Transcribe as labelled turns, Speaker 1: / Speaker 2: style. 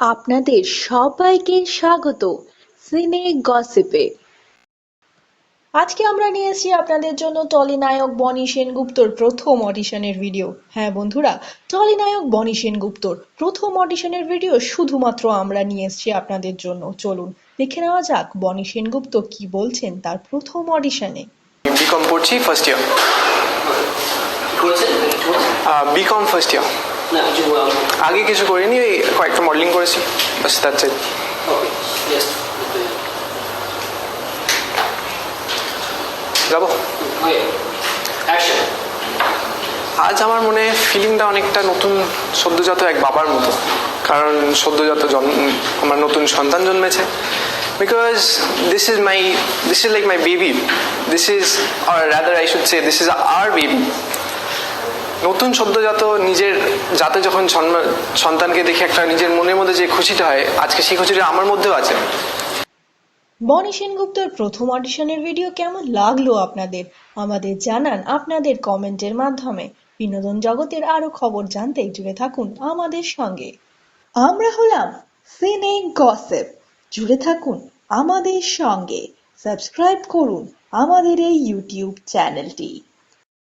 Speaker 1: আপনাদের সবাইকে স্বাগত সিনে গসিপে। আজকে আমরা নিয়ে এসেছি আপনাদের জন্য টলি নায়ক বনি সেনগুপ্তর প্রথম অডিশনের ভিডিও। হ্যাঁ বন্ধুরা টলি নায়ক বনি সেনগুপ্তর প্রথম অডিশনের ভিডিও শুধুমাত্র আমরা নিয়ে এসেছি আপনাদের জন্য। চলুন দেখে নেওয়া যাক বনি সেনগুপ্ত কি বলছেন তার প্রথম অডিশনে।
Speaker 2: বিকম পড়ছি first year? B Com first year আগে কিছু করিনি ওই কয়েকটা মডেলিং করেছি বাস দ্যাটস ইট যাব? আজ আমার মনে ফিলিংটা অনেকটা নতুন সদ্যজাত এক বাবার মতো কারণ সদ্যজাত জন্ম আমার নতুন সন্তান জন্মেছে because this is my this is like my baby this is our rather I should say this is our baby নতুন সদ্যজাত নিজের জাতে যখন সন্তানকে দেখে একটা নিজের মনের মধ্যে যে খুশিটা হয়, আজকে সেই খুশিটা আমার মধ্যেও আছে।
Speaker 1: বনি সেনগুপ্তর প্রথম অডিশনের ভিডিও কেমন লাগল আপনাদের? আমাদের জানান আপনাদের কমেন্টের মাধ্যমে। বিনোদন জগতের আরও খবর জানতে জুড়ে থাকুন আমাদের সঙ্গে। আমরা হলাম সিনে গসেপ। জুড়ে থাকুন আমাদের সঙ্গে। সাবস্ক্রাইব করুন আমাদের এই ইউটিউব চ্যানেলটি।